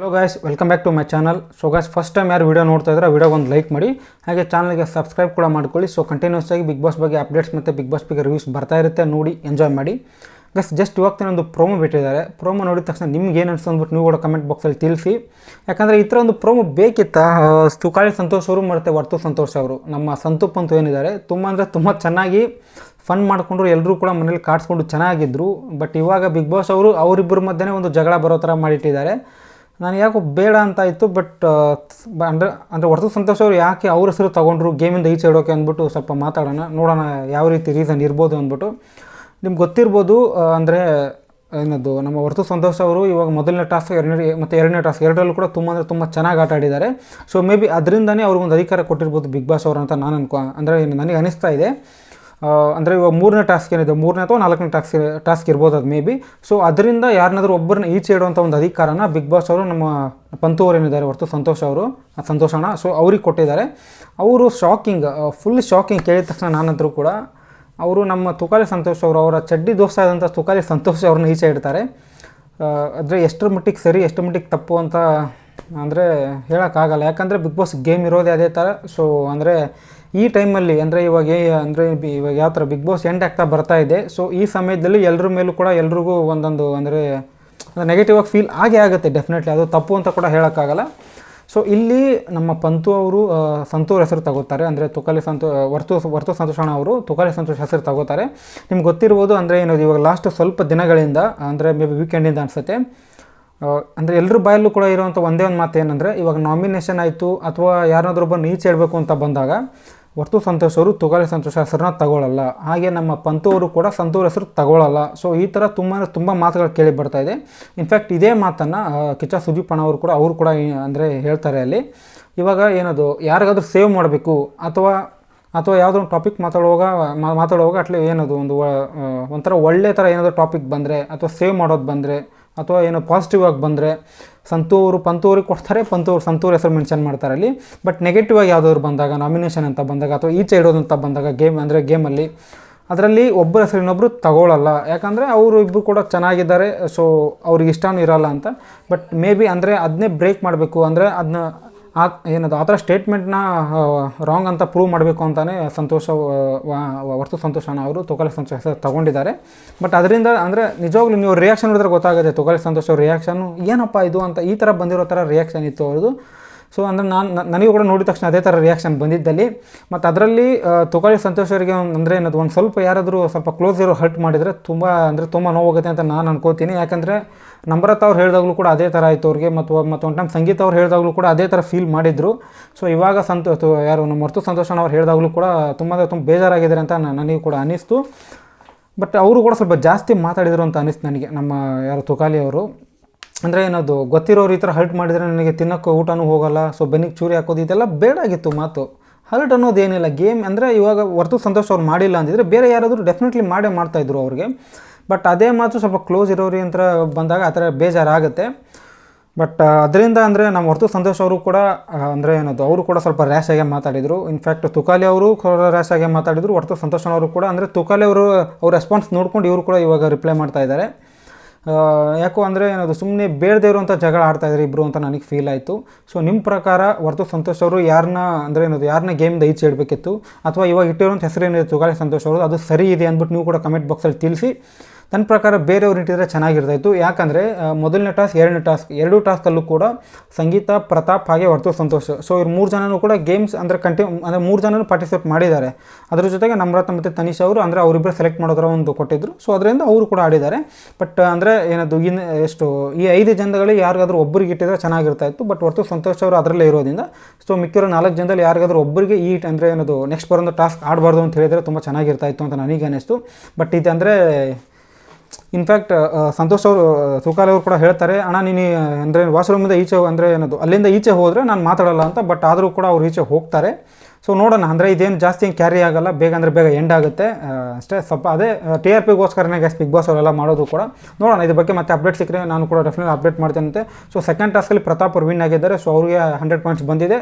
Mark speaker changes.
Speaker 1: Hello guys welcome back to my channel so guys first time ಯಾರು video ನೋಡ್ತಾ ಇದ್ರೆ video ಒಂದು like ಮಾಡಿ. ಹಾಗೆ ಚಾನಲ್ಗೆ ಸಬ್ಸ್ಕ್ರೈಬ್ ಕೂಡ ಮಾಡ್ಕೊಳ್ಳಿ. ಸೊ ಕಂಟಿನ್ಯೂಸ್ ಆಗಿ ಬಿಗ್ ಬಾಸ್ ಬಗ್ಗೆ ಅಪ್ಡೇಟ್ಸ್ ಮತ್ತು ಬಿಗ್ ಬಾಸ್ ಬಗ್ಗೆ ರಿವ್ಯೂಸ್ ಬರ್ತಾ ಇರುತ್ತೆ, ನೋಡಿ ಎಂಜಾಯ್ ಮಾಡಿ. ಗಸ್ ಜಸ್ಟ್ ಇವಾಗ ಒಂದು ಪ್ರೋಮೋ ಬಿಟ್ಟಿದ್ದಾರೆ. ಪ್ರೋಮೋ ನೋಡಿದ ತಕ್ಷಣ ನಿಮ್ಗೆ ಏನು ಅನಿಸ್ತು ಅಂದ್ಬಿಟ್ಟು ನೀವು ಕೂಡ ಕಮೆಂಟ್ ಬಾಕ್ಸಲ್ಲಿ ತಿಳಿಸಿ. ಯಾಕಂದರೆ ಈ ಥರ ಒಂದು ಪ್ರೋಮೋ ಬೇಕಿತ್ತ? ತುಕಾಳಿ ಸಂತೋಷ್ ಅವರು ಮತ್ತು ವರ್ತು ಸಂತೋಷ್ ಅವರು. ನಮ್ಮ ಸಂತೂಪ್ ಅಂತ ಏನಿದ್ದಾರೆ. ತುಂಬ ಅಂದರೆ ತುಂಬ ಚೆನ್ನಾಗಿ ಫನ್ ಮಾಡಿಕೊಂಡ್ರು ಎಲ್ಲರೂ ಕೂಡ ಮನೇಲಿ ಕಾಡಿಸ್ಕೊಂಡು ಚೆನ್ನಾಗಿದ್ದರು ಬಟ್ ಇವಾಗ ಬಿಗ್ ಬಾಸ್ ಅವರು, ಅವರಿಬ್ಬರ ಮಧ್ಯೆ ಒಂದು ಜಗಳ ಬರೋ ಥರ ಮಾಡಿಟ್ಟಿದ್ದಾರೆ. ನಾನು ಯಾಕೋ ಬೇಡ ಅಂತ ಇತ್ತು ಬಟ್ ಅಂದರೆ ಅಂದರೆ ಹೊರತು ಸಂತೋಷ್ ಅವರು ಯಾಕೆ ಅವ್ರ ಹೆಸರು ತೊಗೊಂಡ್ರು, ಗೇಮಿಂದ ಈಚೆ ಇಡೋಕೆ ಅಂದ್ಬಿಟ್ಟು ಸ್ವಲ್ಪ ಮಾತಾಡೋಣ, ನೋಡೋಣ ಯಾವ ರೀತಿ ರೀಸನ್ ಇರ್ಬೋದು ಅಂದ್ಬಿಟ್ಟು. ನಿಮ್ಗೆ ಗೊತ್ತಿರ್ಬೋದು ಅಂದರೆ, ಏನದು, ನಮ್ಮ ವರ್ತು ಸಂತೋಷ್ ಅವರು ಇವಾಗ ಮೊದಲನೇ ಟಾಸ್ಕ್ ಎರಡನೇ, ಮತ್ತು ಎರಡನೇ ಟಾಸ್ಕ್ ಎರಡರಲ್ಲೂ ಕೂಡ ತುಂಬ ಅಂದರೆ ತುಂಬ ಚೆನ್ನಾಗಿ ಆಟ ಆಡಿದ್ದಾರೆ. ಸೊ ಮೇ ಬಿ ಅದರಿಂದನೇ ಅವ್ರಿಗೊಂದು ಅಧಿಕಾರ ಕೊಟ್ಟಿರ್ಬೋದು ಬಿಗ್ ಬಾಸ್ ಅವರು ಅಂತ ನಾನು ಅನ್ಕೊ, ಅಂದರೆ ನನಗೆ ಅನಿಸ್ತಾ ಇದೆ. ಅಂದರೆ ಇವಾಗ ಮೂರನೇ ಟಾಸ್ಕ್ ಏನಿದೆ, ಮೂರನೇ ಅಥವಾ ನಾಲ್ಕನೇ ಟಾಸ್ಕ್ ಟಾಸ್ಕ್ ಇರ್ಬೋದು ಅದು ಮೇ ಬಿ ಸೊ ಅದರಿಂದ ಯಾರನ್ನಾದರೂ ಒಬ್ಬರನ್ನ ಈಚೆ ಇಡುವಂಥ ಒಂದು ಅಧಿಕಾರನ ಬಿಗ್ ಬಾಸ್ ಅವರು ನಮ್ಮ ಪಂತು ಅವರು ಏನಿದ್ದಾರೆ, ಹೊರತು ಸಂತೋಷ್ ಅವರು, ಆ, ಸಂತೋಷ್ ಅಣ್ಣ ಸೊ ಅವ್ರಿಗೆ ಕೊಟ್ಟಿದ್ದಾರೆ. ಅವರು ಶಾಕಿಂಗ್ ಫುಲ್ ಶಾಕಿಂಗ್ ಕೇಳಿದ ತಕ್ಷಣ ನಾನಂತರೂ ಕೂಡ ಅವರು ನಮ್ಮ ತುಕಾಲಿ ಸಂತೋಷ್ ಅವರು, ಅವರ ಚಡ್ಡಿ ದೋಸ್ತ ಆದಂಥ ತುಕಾಲಿ ಸಂತೋಷ್ ಅವ್ರನ್ನ ಈಚೆ ಇಡ್ತಾರೆ. ಆದರೆ ಎಷ್ಟರ ಮಟ್ಟಿಗೆ ಸರಿ ಎಷ್ಟು ಮಟ್ಟಿಗೆ ತಪ್ಪು ಅಂತ ಅಂದರೆ ಹೇಳೋಕ್ಕಾಗಲ್ಲ. ಯಾಕಂದರೆ ಬಿಗ್ ಬಾಸ್ ಗೇಮ್ ಇರೋದೇ ಅದೇ ಥರ ಸೊ ಅಂದರೆ ಈ ಟೈಮಲ್ಲಿ ಅಂದರೆ ಇವಾಗ ಅಂದರೆ ಇವಾಗ ಯಾವ ಥರ ಬಿಗ್ ಬಾಸ್ ಎಂಡ್ ಆಗ್ತಾ ಬರ್ತಾ ಇದೆ. ಸೊ ಈ ಸಮಯದಲ್ಲಿ ಎಲ್ಲರ ಮೇಲೂ ಕೂಡ ಎಲ್ರಿಗೂ ಒಂದೊಂದು ಅಂದರೆ ನೆಗೆಟಿವ್ ಆಗಿ ಫೀಲ್ ಆಗೇ ಆಗುತ್ತೆ ಡೆಫಿನೆಟ್ಲಿ ಅದು ತಪ್ಪು ಅಂತ ಕೂಡ ಹೇಳೋಕ್ಕಾಗಲ್ಲ. ಸೊ ಇಲ್ಲಿ ನಮ್ಮ ಪಂತು ಅವರು ಸಂತೂರ್ ಹೆಸರು ತಗೋತಾರೆ. ಅಂದರೆ ತುಕಾಲಿ ಸಂತೋ ವರ್ತು ವರ್ತು ಸಂತೋಷಣ ಅವರು ತುಕಾಲಿ ಸಂತೋಷ ಹೆಸರು ತಗೋತಾರೆ. ನಿಮ್ಗೆ ಗೊತ್ತಿರ್ಬೋದು ಅಂದರೆ ಏನದು, ಇವಾಗ ಲಾಸ್ಟ್ ಸ್ವಲ್ಪ ದಿನಗಳಿಂದ, ಅಂದರೆ ಮೇ ಬಿ ವೀಕೆಂಡಿಂದ ಅನಿಸುತ್ತೆ. ಅಂದರೆ ಎಲ್ಲರ ಬಾಯಲ್ಲೂ ಕೂಡ ಇರುವಂಥ ಒಂದೇ ಒಂದು ಮಾತು ಏನಂದರೆ ಇವಾಗ ನಾಮಿನೇಷನ್ ಆಯಿತು, ಅಥವಾ ಒಬ್ಬ ನೀಚೆ ಹೇಳಬೇಕು ಅಂತ ಬಂದಾಗ ವರ್ತು ಸಂತೋಷ್ ಅವರು ತುಗಾಲಿ ಸಂತೋಷ್ ಹೆಸರನ್ನ ತಗೊಳ್ಳಲ್ಲ. ಹಾಗೆ ನಮ್ಮ ಪಂತವರು ಕೂಡ ಸಂತೂರ್ ಹೆಸರು ತಗೊಳ್ಳಲ್ಲ. ಸೊ ಈ ಥರ ತುಂಬ ತುಂಬ ಮಾತುಗಳು ಕೇಳಿ ಬರ್ತಾ ಇದೆ. ಇನ್ಫ್ಯಾಕ್ಟ್ ಇದೇ ಮಾತನ್ನು ಕಿಚ್ಚ ಸುದೀಪ್ ಅಣ್ಣ ಅವರು ಕೂಡ ಅವರು ಕೂಡ ಅಂದರೆ ಹೇಳ್ತಾರೆ ಅಲ್ಲಿ. ಇವಾಗ ಏನದು, ಯಾರಿಗಾದ್ರೂ ಸೇವ್ ಮಾಡಬೇಕು, ಅಥವಾ ಅಥವಾ ಯಾವುದೋ ಒಂದು ಟಾಪಿಕ್ ಮಾತಾಡುವಾಗ ಮಾತಾಡುವಾಗ ಅಟ್ಲಿ ಏನದು, ಒಂದು ಒಂಥರ ಒಳ್ಳೆ ಥರ ಏನಾದರೂ ಟಾಪಿಕ್ ಬಂದರೆ, ಅಥವಾ ಸೇವ್ ಮಾಡೋದು ಬಂದರೆ ಅಥವಾ ಏನೋ ಪಾಸಿಟಿವ್ ಆಗಿ ಬಂದರೆ ಸಂತೂರು ಪಂತೂರಿಗೆ ಕೊಡ್ತಾರೆ, ಪಂತೂರು ಸಂತೂರು ಹೆಸರು ಮೆನ್ಷನ್ ಮಾಡ್ತಾರೆ ಅಲ್ಲಿ. ಬಟ್ ನೆಗೆಟಿವ್ ಆಗಿ ಯಾವುದಾದ್ರು ಬಂದಾಗ ನಾಮಿನೇಷನ್ ಅಂತ ಬಂದಾಗ, ಅಥವಾ ಈಚೆ ಇಡೋದು ಅಂತ ಬಂದಾಗ ಗೇಮ್ ಅಂದರೆ ಗೇಮಲ್ಲಿ ಅದರಲ್ಲಿ ಒಬ್ಬರ ಹೆಸರು ಇನ್ನೊಬ್ಬರು ತಗೊಳ್ಳಲ್ಲ ಯಾಕಂದರೆ ಅವರು ಇಬ್ಬರು ಕೂಡ ಚೆನ್ನಾಗಿದ್ದಾರೆ ಸೊ ಅವ್ರಿಗೆ ಇಷ್ಟನೂ ಇರಲ್ಲ ಅಂತ. ಬಟ್ ಮೇ ಬಿ ಅಂದರೆ ಅದನ್ನೇ ಬ್ರೇಕ್ ಮಾಡಬೇಕು, ಅಂದರೆ ಅದನ್ನ ಆ, ಏನದು, ಆ ಥರ ಸ್ಟೇಟ್ಮೆಂಟ್ನ ರಾಂಗ್ ಅಂತ ಪ್ರೂವ್ ಮಾಡಬೇಕು ಅಂತಲೇ ಸಂತೋಷ ವರ್ತು ಸಂತೋಷನ ಅವರು ತೊಗಲೆ ಸಂತೋಷ ತಗೊಂಡಿದ್ದಾರೆ. ಬಟ್ ಅದರಿಂದ ಅಂದರೆ ನಿಜವಾಗ್ಲೂ ನೀವು ರಿಯಾಕ್ಷನ್ ನೋಡಿದ್ರೆ ಗೊತ್ತಾಗುತ್ತೆ ತೊಗಲೆ ಸಂತೋಷ ರಿಯಾಕ್ಷನ್ ಏನಪ್ಪ ಇದು ಅಂತ ಈ ಥರ ಬಂದಿರೋ ಥರ ರಿಯಾಕ್ಷನ್ ಇತ್ತು ಅವ್ರದ್ದು. ಸೊ ಅಂದರೆ ನಾನು ನನಗೂ ಕೂಡ ನೋಡಿದ ತಕ್ಷಣ ಅದೇ ಥರ ರಿಯಾಕ್ಷನ್ ಬಂದಿದ್ದಲ್ಲಿ. ಮತ್ತು ಅದರಲ್ಲಿ ತೊಗೊಳ್ಳಿ ಸಂತೋಷ್ ಅವರಿಗೆ ಅಂದರೆ ಏನದು, ಒಂದು ಸ್ವಲ್ಪ ಯಾರಾದರೂ ಸ್ವಲ್ಪ ಕ್ಲೋಸ್ ಇರೋ ಹರ್ಟ್ ಮಾಡಿದರೆ ತುಂಬ ಅಂದರೆ ತುಂಬ ನೋವಾಗುತ್ತೆ ಅಂತ ನಾನು ಅನ್ಕೋತೀನಿ. ಯಾಕಂದರೆ ನಮ್ರತ ಅವ್ರು ಹೇಳಿದಾಗಲೂ ಕೂಡ ಅದೇ ಥರ ಆಯಿತು ಅವ್ರಿಗೆ. ಮತ್ತು ಮತ್ತು ಒಂದು ಟೈಮ್ ಸಂಗೀತ ಅವ್ರು ಹೇಳಿದಾಗಲೂ ಕೂಡ ಅದೇ ಥರ ಫೀಲ್ ಮಾಡಿದರು. ಸೊ ಇವಾಗ ಸಂತೋಷ ಯಾರು ನಮ್ಮ ಮರ್ತು ಸಂತೋಷನ ಅವ್ರು ಹೇಳಿದಾಗಲೂ ಕೂಡ ತುಂಬ ತುಂಬ ಬೇಜಾರಾಗಿದ್ದಾರೆ ಅಂತ ನಾನು ನನಗೆ ಕೂಡ ಅನ್ನಿಸ್ತು. ಬಟ್ ಅವರು ಕೂಡ ಸ್ವಲ್ಪ ಜಾಸ್ತಿ ಮಾತಾಡಿದರು ಅಂತ ಅನ್ನಿಸ್ತು ನನಗೆ ನಮ್ಮ ಯಾರು ತುಕಾಲಿ ಅವರು. ಅಂದರೆ ಏನದು, ಗೊತ್ತಿರೋರು ಈ ಥರ ಹರ್ಟ್ ಮಾಡಿದರೆ ನನಗೆ ತಿನ್ನೋಕ್ಕೆ ಊಟನೂ ಹೋಗಲ್ಲ ಸೊ ಬೆನ್ನಿಗೆ ಚೂರಿ ಹಾಕೋದು ಇದೆಲ್ಲ ಬೇಡಾಗಿತ್ತು ಮಾತು. ಹರ್ಟ್ ಅನ್ನೋದು ಏನಿಲ್ಲ, ಗೇಮ್ ಅಂದರೆ ಇವಾಗ ಹೊರ್ತು ಸಂತೋಷ ಅವ್ರು ಮಾಡಿಲ್ಲ ಅಂದಿದ್ರೆ ಬೇರೆ ಯಾರಾದರೂ ಡೆಫಿನೆಟ್ಲಿ ಮಾಡೇ ಮಾಡ್ತಾಯಿದ್ರು ಅವ್ರಿಗೆ. ಬಟ್ ಅದೇ ಮಾತು ಸ್ವಲ್ಪ ಕ್ಲೋಸ್ ಇರೋರಿ ಅಂತ ಬಂದಾಗ ಆ ಥರ ಬೇಜಾರಾಗುತ್ತೆ. ಬಟ್ ಅದರಿಂದ ಅಂದರೆ ನಮ್ಮ ಹೊರತು ಸಂತೋಷ್ ಅವರು ಕೂಡ ಅಂದರೆ ಏನದು, ಅವರು ಕೂಡ ಸ್ವಲ್ಪ ರ್ಯಾಶ್ ಆಗಿ ಮಾತಾಡಿದರು. ಇನ್ಫ್ಯಾಕ್ಟ್ ತುಕಾಲಿ ಅವರು ರ್ಯಾಶ್ ಆಗಿ ಮಾತಾಡಿದರು. ಹೊರತು ಸಂತೋಷ್ ಅವರು ಕೂಡ, ಅಂದರೆ ತುಕಾಲಿ ಅವರು, ಅವ್ರ ರೆಸ್ಪಾನ್ಸ್ ನೋಡ್ಕೊಂಡು ಇವರು ಕೂಡ ಇವಾಗ ರಿಪ್ಲೈ ಮಾಡ್ತಾ ಇದ್ದಾರೆ. ಯಾಕೋ ಅಂದರೆ ಏನದು ಸುಮ್ಮನೆ ಬೇಡದೇ ಇರುವಂಥ ಜಗಳ ಆಡ್ತಾ ಇದ್ದಾರೆ ಇಬ್ಬರು ಅಂತ ನನಗೆ ಫೀಲ್ ಆಯಿತು. ಸೊ ನಿಮ್ಮ ಪ್ರಕಾರ ಹೊರತು ಸಂತೋಷ್ ಅವರು ಯಾರನ್ನ ಅಂದರೆ ಏನದು ಯಾರನ್ನ ಗೇಮ್ದ ಈಚೆ ಇಡಬೇಕಿತ್ತು? ಅಥವಾ ಇವಾಗ ಇಟ್ಟಿರೋಂಥ ಹೆಸರೇನಿದೆ ತುಗಾಲಿ ಸಂತೋಷ್ ಅವರು ಅದು ಸರಿ ಇದೆ ಅಂದ್ಬಿಟ್ಟು ನೀವು ಕೂಡ ಕಮೆಂಟ್ ಬಾಕ್ಸಲ್ಲಿ ತಿಳಿಸಿ. ನನ್ನ ಪ್ರಕಾರ ಬೇರೆಯವ್ರು ಇಟ್ಟಿದ್ರೆ ಚೆನ್ನಾಗಿರ್ತಾಯಿತ್ತು. ಯಾಕಂದರೆ ಮೊದಲನೇ ಟಾಸ್ಕ್, ಎರಡನೇ ಟಾಸ್ಕ್, ಎರಡೂ ಟಾಸ್ಕಲ್ಲೂ ಕೂಡ ಸಂಗೀತ, ಪ್ರತಾಪ್ ಹಾಗೆ ಹೊರತು ಸಂತೋಷ್. ಸೊ ಇವ್ರು ಮೂರು ಜನನೂ ಕೂಡ ಗೇಮ್ಸ್ ಅಂದರೆ ಕಂಟಿನ್ಯೂ ಅಂದರೆ ಮೂರು ಜನನೂ ಪಾರ್ಟಿಸಿಪೇಟ್ ಮಾಡಿದ್ದಾರೆ. ಅದ್ರ ಜೊತೆಗೆ ನಮ್ರತ ಮತ್ತು ತನಿಷ್ ಅವರು, ಅಂದರೆ ಅವರಿಬ್ಬರು ಸೆಲೆಕ್ಟ್ ಮಾಡೋದ್ರ ಒಂದು ಕೊಟ್ಟಿದ್ರು. ಸೊ ಅದರಿಂದ ಅವರು ಕೂಡ ಆಡಿದ್ದಾರೆ. ಬಟ್ ಅಂದರೆ ಏನದು ಇನ್ನು ಎಷ್ಟು, ಈ ಐದು ಜನದಲ್ಲಿ ಯಾರಿಗಾದ್ರೂ ಒಬ್ಬರಿಗೆ ಇಟ್ಟಿದ್ರೆ ಚೆನ್ನಾಗಿರ್ತಾ ಇತ್ತು ಬಟ್ ಹೊರತು ಸಂತೋಷ್ ಅವರು ಅದರಲ್ಲೇ ಇರೋದ್ರಿಂದ ಸೊ ಮಿಕ್ಕಿರೋ ನಾಲ್ಕು ಜನದಲ್ಲಿ ಯಾರಿಗಾದ್ರೂ ಒಬ್ಬರಿಗೆ ಈ ಅಂದರೆ ಏನದು ನೆಕ್ಸ್ಟ್ ಬರೋದು ಟಾಸ್ಕ್ ಆಡಬಾರ್ದು ಅಂತ ಹೇಳಿದರೆ ತುಂಬ ಚೆನ್ನಾಗಿರ್ತಾ ಇತ್ತು ಅಂತ ನನಗೆ ಅನ್ನಿಸ್ತು ಬಟ್ ಇದು ಅಂದರೆ ಇನ್ಫ್ಯಾಕ್ಟ್ ಸಂತೋಷ್ ಅವರು ತುಕಾಲಿ ಅವರು ಕೂಡ ಹೇಳ್ತಾರೆ, ಅಣ್ಣ, ನೀನು ಅಂದರೆ ವಾಶ್ರೂಮಿಂದ ಈಚೆ ಅಂದರೆ ಏನದು, ಅಲ್ಲಿಂದ ಈಚೆ ಹೋದರೆ ನಾನು ಮಾತಾಡಲ್ಲ ಅಂತ ಬಟ್ ಆದರೂ ಕೂಡ ಅವ್ರು ಈಚೆ ಹೋಗ್ತಾರೆ. ಸೊ ನೋಡೋಣ, ಅಂದರೆ ಇದೇನು ಜಾಸ್ತಿ ಏನು ಕ್ಯಾರಿ ಆಗಲ್ಲ, ಬೇಗ ಅಂದರೆ ಬೇಗ ಎಂಡ್ ಆಗುತ್ತೆ ಅಷ್ಟೇ, ಸ್ವಲ್ಪ ಅದೇ ಟಿ ಆರ್ ಪಿಗೋಸ್ಕರನೇ ಗ್ಯಾಸ್ ಬಿಗ್ ಬಾಸ್ ಅವರೆಲ್ಲ ಮಾಡೋದು ಕೂಡ. ನೋಡೋಣ, ಇದ್ರ ಬಗ್ಗೆ ಮತ್ತೆ ಅಪ್ಡೇಟ್ ಸಿಕ್ಕರೆ ನಾನು ಕೂಡ ಡೆಫಿನೆಟ್ ಅಪ್ಡೇಟ್ ಮಾಡ್ತೇನೆ ಸೊ ಸೆಕೆಂಡ್ ಟಾಸ್ಕಲ್ಲಿ ಪ್ರತಾಪ್ ಅವ್ರು ವಿನ್ ಆಗಿದ್ದಾರೆ ಸೊ ಅವ್ರಿಗೆ ಹಂಡ್ರೆಡ್ ಪಾಯಿಂಟ್ಸ್ ಬಂದಿದೆ.